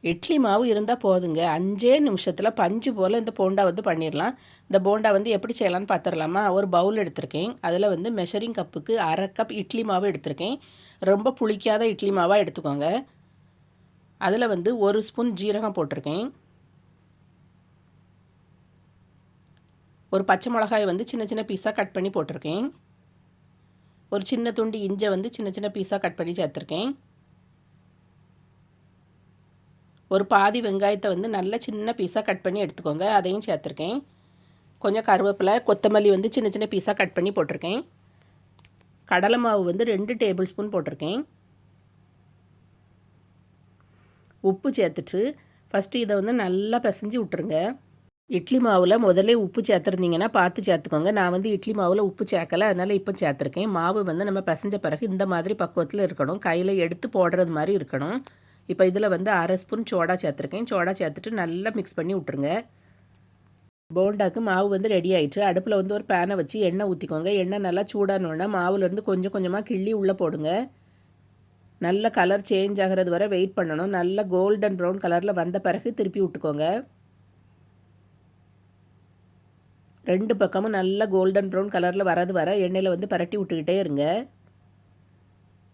இட்லி மாவு இருந்தால் போதுங்க. அஞ்சே நிமிஷத்தில் பஞ்சு போல் இந்த போண்டா வந்து பண்ணிடலாம் இந்த போண்டா வந்து எப்படி செய்யலாம்னு பார்த்துடலாமா ஒரு பவுல் எடுத்திருக்கேன். அதில் வந்து மெஷரிங் கப்புக்கு அரை கப் இட்லி மாவு எடுத்திருக்கேன். ரொம்ப புளிக்காத இட்லி மாவாக எடுத்துக்கோங்க. அதில் வந்து ஒரு ஸ்பூன் ஜீரகம் போட்டிருக்கேன். ஒரு பச்சை மிளகாய் வந்து சின்ன சின்ன பீஸாக கட் பண்ணி போட்டிருக்கேன். ஒரு சின்ன துண்டு இஞ்சை வந்து சின்ன சின்ன பீஸாக கட் பண்ணி சேர்த்துருக்கேன். ஒரு பாதி வெங்காயத்தை வந்து நல்ல சின்ன பீஸாக கட் பண்ணி எடுத்துக்கோங்க. அதையும் சேர்த்துருக்கேன். கொஞ்சம் கருவேப்பிலை கொத்தமல்லி வந்து சின்ன சின்ன பீஸாக கட் பண்ணி போட்டிருக்கேன். கடலை மாவு வந்து ரெண்டு டேபிள் ஸ்பூன் போட்டிருக்கேன். உப்பு சேர்த்துட்டு ஃபஸ்ட்டு இதை வந்து நல்லா பிசைஞ்சு விட்டுருங்க. இட்லி மாவில் முதல்ல உப்பு சேர்த்துருந்தீங்கன்னா பார்த்து சேர்த்துக்கோங்க. நான் வந்து இட்லி மாவில் உப்பு சேர்க்கலை அதனால் இப்போ சேர்த்துருக்கேன். மாவு வந்து நம்ம பிசைஞ்ச பிறகு இந்த மாதிரி பக்குவத்தில் இருக்கணும். கையில் எடுத்து போடுறது மாதிரி இருக்கணும். இப்போ இதில் வந்து அரை ஸ்பூன் சோடா சேர்த்துருக்கேன். சோடா சேர்த்துட்டு நல்லா மிக்ஸ் பண்ணி விட்ருங்க போண்டாக்கு மாவு வந்து ரெடி ஆயிடுச்சு. அடுப்பில் வந்து ஒரு பேனை வச்சு எண்ணெய் ஊற்றிக்கோங்க எண்ணெய் நல்லா சூடானோன்னா மாவுலேருந்து கொஞ்சம் கொஞ்சமாக கிள்ளி உள்ளே போடுங்க. நல்ல கலர் சேஞ்ச் ஆகிறது வரை வெயிட் பண்ணணும். நல்ல கோல்டன் ப்ரௌன் கலரில் வந்த பிறகு திருப்பி விட்டுக்கோங்க. ரெண்டு பக்கமும் நல்ல கோல்டன் ப்ரௌன் கலரில் வரது வர எண்ணெயில் வந்து பரட்டி விட்டுக்கிட்டே இருங்க.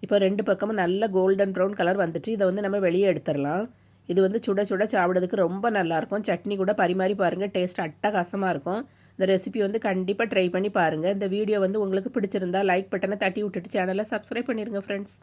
இப்போ ரெண்டு பக்கமும் நல்ல கோல்டன் ப்ரௌன் கலர் வந்துட்டு இதை வந்து நம்ம வெளியே எடுத்துடலாம். இது வந்து சுட சுட சாப்பிட்றதுக்கு ரொம்ப நல்லாயிருக்கும். சட்னி கூட பரிமாறி பாருங்கள் டேஸ்ட் அட்டகாசமாக இருக்கும். இந்த ரெசிபி வந்து கண்டிப்பாக ட்ரை பண்ணி பாருங்கள் இந்த வீடியோ வந்து உங்களுக்கு பிடிச்சிருந்தா லைக் பட்டனை தட்டி விட்டுட்டு சேனலை சப்ஸ்கிரைப் பண்ணிடுங்க ஃப்ரெண்ட்ஸ்